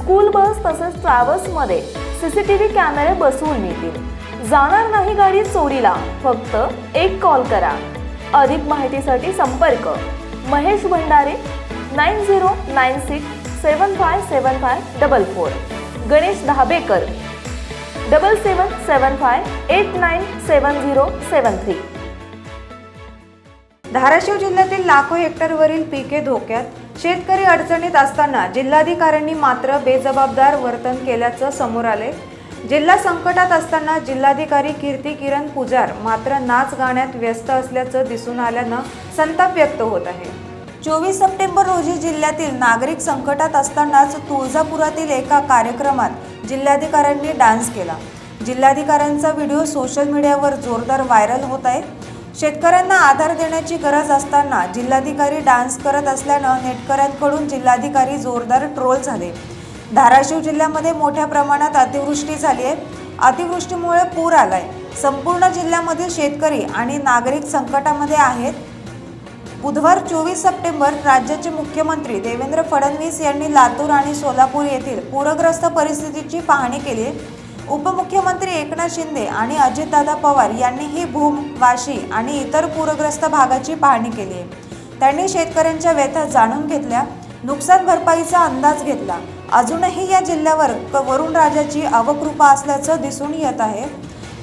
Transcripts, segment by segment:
School bus तसेच ट्रॅव्हल्समध्ये CCTV कॅमेरे बसवून मिळतील जाणार नाही गाडी चोरीला फक्त एक कॉल करा. अधिक माहितीसाठी संपर्क. Mahesh Bhandare nine zero nine six seven five seven five double four. Ganesh Dhabekar double seven seven five eight nine seven zero seven three. Dharashiv जिल्ह्यातील लाखो हेक्टरवरील पिके धोक्यात शेतकरी अडचणीत असताना जिल्हाधिकाऱ्यांनी मात्र बेजबाबदार वर्तन केल्याचं समोर आले. जिल्हा संकटात असताना जिल्हाधिकारी कीर्ती किरण पुजार मात्र नाच गाण्यात व्यस्त असल्याचं दिसून आल्यानं संताप व्यक्त होत आहे. चोवीस सप्टेंबर रोजी जिल्ह्यातील नागरिक संकटात असतानाच तुळजापुरातील एका कार्यक्रमात जिल्हाधिकाऱ्यांनी डान्स केला. जिल्हाधिकाऱ्यांचा व्हिडिओ सोशल मीडियावर जोरदार व्हायरल होत आहे. शेतकऱ्यांना आधार देण्याची गरज असताना जिल्हाधिकारी डान्स करत असल्यानं नेटकऱ्यांकडून जिल्हाधिकारी जोरदार ट्रोल झाले. धाराशिव जिल्ह्यामध्ये मोठ्या प्रमाणात अतिवृष्टी झाली आहे. अतिवृष्टीमुळे पूर आलाय. संपूर्ण जिल्ह्यामधील शेतकरी आणि नागरिक संकटामध्ये आहेत. बुधवार चोवीस सप्टेंबर राज्याचे मुख्यमंत्री देवेंद्र फडणवीस यांनी लातूर आणि सोलापूर येथील पूरग्रस्त परिस्थितीची पाहणी केली उपमुख्यमंत्री एकनाथ शिंदे आणि अजितदादा पवार यांनीही भूम वाशी आणि इतर पूरग्रस्त भागाची पाहणी केली आहे. त्यांनी शेतकऱ्यांच्या व्यथा जाणून घेतल्या नुकसान भरपाईचा अंदाज घेतला. अजूनही या जिल्ह्यावर क- वरुण राजाची अवकृपा असल्याचं दिसून येत आहे.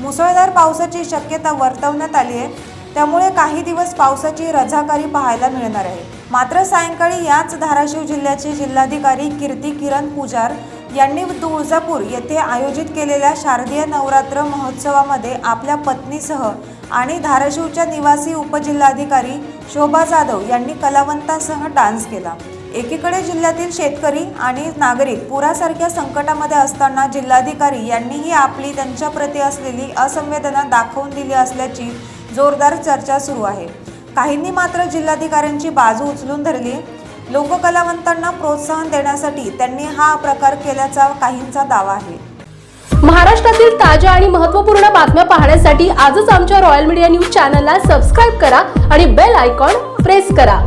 मुसळधार पावसाची शक्यता वर्तवण्यात आली आहे. त्यामुळे काही दिवस पावसाची रजाकारी पाहायला मिळणार आहे. मात्र सायंकाळी याच धाराशिव जिल्ह्याचे जिल्हाधिकारी कीर्ती किरण पुजार यांनी तुळजापूर येथे आयोजित केलेल्या शारदीय नवरात्र महोत्सवामध्ये आपल्या पत्नीसह आणि धाराशिवच्या निवासी उपजिल्हाधिकारी शोभा जाधव यांनी कलावंतांसह डान्स केला. एकीकडे जिल्ह्यातील शेतकरी आणि नागरिक पुरासारख्या संकटामध्ये असताना जिल्हाधिकारी यांनीही आपली त्यांच्याप्रती असलेली असंवेदना दाखवून दिली असल्याची जोरदार चर्चा सुरू आहे. काहींनी मात्र जिल्हाधिकाऱ्यांची बाजू उचलून धरली. लोककलावंतांना प्रोत्साहन देण्यासाठी त्यांनी हा प्रकार केल्याचा काहींचा दावा आहे. महाराष्ट्रातील ताज्या आणि महत्त्वपूर्ण बातम्या पाहण्यासाठी आजच आमच्या रॉयल मीडिया न्यूज चॅनलला सबस्क्राईब करा आणि बेल आयकॉन प्रेस करा.